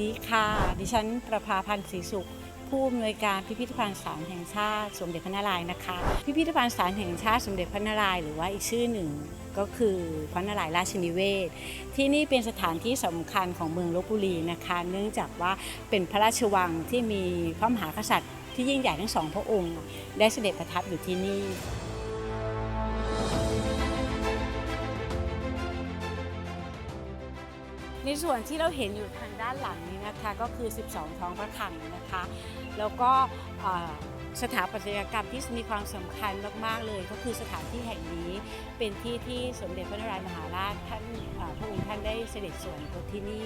ดีค่ะ ดิฉันประภาพันธ์ศรีสุข ผู้อำนวยการพิพิธภัณฑ์สารแห่งชาติสมเด็จพระนารายณ์นะคะ พิพิธภัณฑ์สารแห่งชาติสมเด็จพระนารายณ์หรือว่าอีกชื่อหนึ่งก็คือพระนารายณ์ราชนิเวศ ที่นี่เป็นสถานที่สำคัญของเมืองลบบุรีนะคะ เนื่องจากว่าเป็นพระราชวังที่มีพระมหากษัตริย์ที่ยิ่งใหญ่ทั้งสองพระองค์ ได้เสด็จประทับอยู่ที่นี่ ในส่วนที่เราเห็นอยู่ทางด้านหลังนี้นะคะก็คือ 12 ท้องพระคลังนะคะ แล้วก็สถาปัตยกรรมที่มีความสำคัญมากๆเลย ก็คือสถานที่แห่งนี้เป็นที่ที่สมเด็จพระนารายณ์มหาราชท่านพระองค์ท่านได้เสด็จสวรรคตที่นี่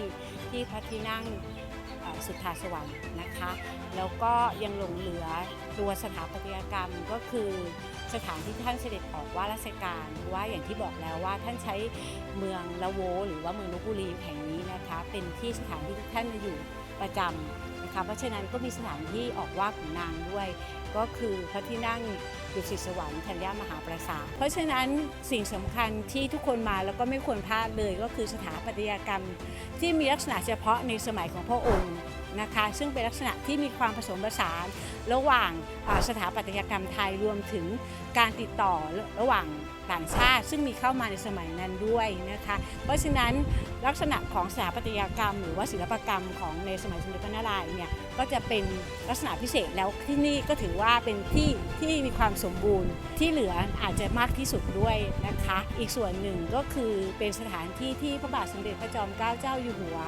ที่พระที่นั่ง สุทธาสวรรค์นะคะ แล้วก็ยังหลงเหลือตัวสถาปัตยกรรมก็คือสถานที่ท่านเสด็จออกว่าราชการเพราะว่าอย่างที่บอกแล้วว่าท่านใช้เมืองละโว หรือว่าเมืองลบบุรีแห่งนี้นะคะ เป็นที่สถานที่ที่ท่านอยู่ ประจำนะคะ เพราะฉะนั้นก็มีสถานที่ออกว่าของนางด้วย ก็คือพระที่นั่งดุสิตสวรรค์ธัญญามหาปราสาท เพราะฉะนั้นสิ่งสำคัญที่ทุกคนมาแล้วก็ไม่ควรพลาดเลย ก็คือสถาปัตยกรรมที่มีลักษณะเฉพาะในสมัยของพระองค์ นะคะ ซึ่งเป็นลักษณะที่มีความผสมผสานระหว่างสถาปัตยกรรมไทยรวมถึงการติดต่อระระหว่างต่างชาติ ซึ่งมีเข้ามาในสมัยนั้นด้วยนะคะ เพราะฉะนั้นลักษณะของสถาปัตยกรรม หรือว่าศิลปกรรมของในสมัยสมเด็จพระนารายณ์เนี่ยก็จะเป็นลักษณะพิเศษแล้วที่นี่ก็ถือว่าเป็นที่ที่มีความสมบูรณ์ที่เหลืออาจจะมากที่สุดด้วยนะคะ อีกส่วนหนึ่งก็คือเป็นสถานที่ที่พระบาทสมเด็จพระจอมเกล้าเจ้าอยู่หัว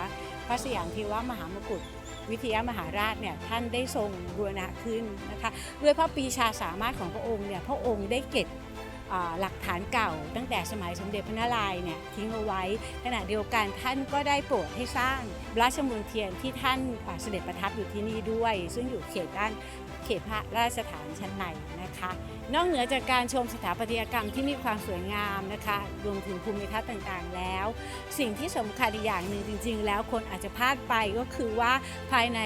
พระสยามเทวมหามกุฏวิทยามหาราชเนี่ยท่านได้ทรงบูรณะขึ้นนะคะด้วยพระปีชาสามารถของพระองค์เนี่ยพระองค์ได้เก็บหลักฐานเก่า ตั้งแต่สมัยสมเด็จพระนารายณ์เนี่ยทิ้งเอาไว้ ขณะเดียวกันท่านก็ได้โปรดให้สร้างราชมนเทียนที่ท่านเสด็จประทับอยู่ที่นี่ด้วย ซึ่งอยู่เขตด้าน เขตพระราชฐานชั้นในนะคะ นอกเหนือจากการชมสถาปัตยกรรมที่มีความสวยงามนะคะรวมถึงภูมิทัศน์ต่างๆ แล้ว สิ่งที่สำคัญอีกอย่างหนึ่งจริง ๆ แล้วคนอาจจะพลาดไปก็คือว่าภายใน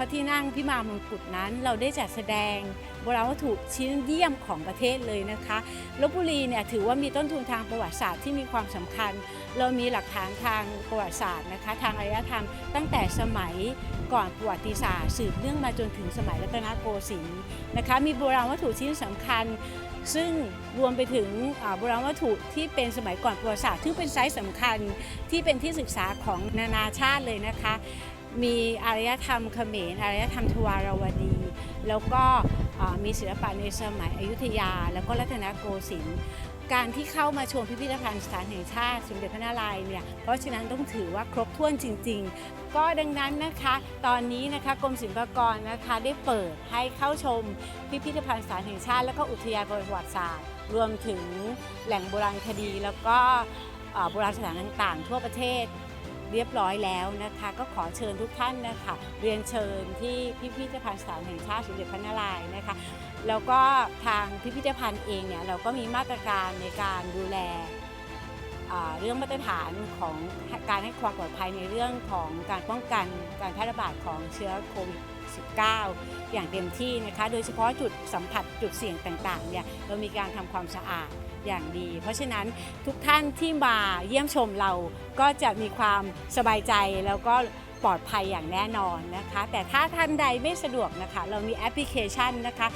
ระที่นั่งพิมามงกุฎนั้น เราได้จัดแสดงโบราณวัตถุชิ้นเยี่ยมของประเทศเลยนะคะลบบุรีเนี่ยถือว่ามีต้นทุนทางประวัติศาสตร์ที่มีความสำคัญ เรามีหลักฐานทางประวัติศาสตร์นะคะ ทางอารยธรรม ตั้งแต่สมัยก่อนประวัติศาสตร์สืบเนื่องมาจนถึงสมัยรัตนโกสินทร์นะคะ มีโบราณวัตถุชิ้นสำคัญซึ่งรวมไปถึงโบราณวัตถุที่เป็นสมัยก่อนประวัติศาสตร์ที่เป็นไซต์สำคัญที่เป็นที่ศึกษาของนานาชาติเลยนะคะ มีอารยธรรมเขมรอารยธรรมทวารวดี แล้วก็มีศิลปะในสมัยอยุธยา แล้วก็รัตนโกสินทร์การที่เข้ามาชมพิพิธภัณฑ์สถานแห่งชาติสมเด็จพระนารายณ์เนี่ยเพราะฉะนั้นต้องถือว่าครบถ้วนจริง ๆ ก็ดังนั้นนะคะ ตอนนี้นะคะกรมศิลปากรนะคะได้เปิดให้เข้าชมพิพิธภัณฑ์สถานแห่งชาติ และก็อุทยานประวัติศาสตร์ รวมถึงแหล่งโบราณคดี แล้วก็โบราณสถานต่างๆ ทั่วประเทศ เรียบร้อยแล้วนะคะ ก็ขอเชิญทุกท่านนะคะ เรียนเชิญที่พิพิธภัณฑ์สถานแห่งชาติสมเด็จพระนารายณ์นะคะแล้วก็ทางพิพิธภัณฑ์เองเนี่ยเราก็มีมาตรการในการดูแลเรื่องมาตรฐานของการให้ความปลอดภัยในเรื่องของการป้องกันการแพร่ระบาดของเชื้อโควิด 19 อย่างเต็มที่นะคะ โดยเฉพาะจุดสัมผัสจุดเสี่ยงต่างๆเนี่ยเรามีการทำความสะอาดอย่างดี เพราะฉะนั้นทุกท่านที่มาเยี่ยมชมเราก็จะมีความสบายใจแล้วก็ปลอดภัยอย่างแน่นอนนะคะ แต่ถ้าท่านใดไม่สะดวกนะคะ เรามีแอปพลิเคชันนะคะ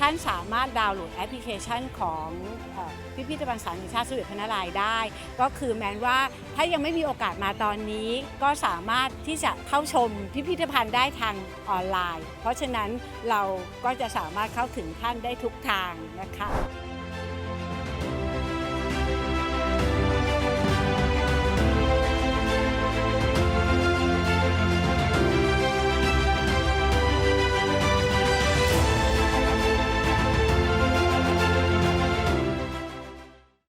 ท่านสามารถดาวน์โหลดแอปพลิเคชันของอพิพิธภัณฑ์สารแห่งชาติสุริยพนารายได้ ก็คือแม้ว่าถ้ายังไม่มีโอกาสมาตอนนี้ ก็สามารถที่จะเข้าชมพิพิธภัณฑ์ได้ทางออนไลน์ เพราะฉะนั้นเราก็จะสามารถเข้าถึงท่านได้ทุกทางนะคะ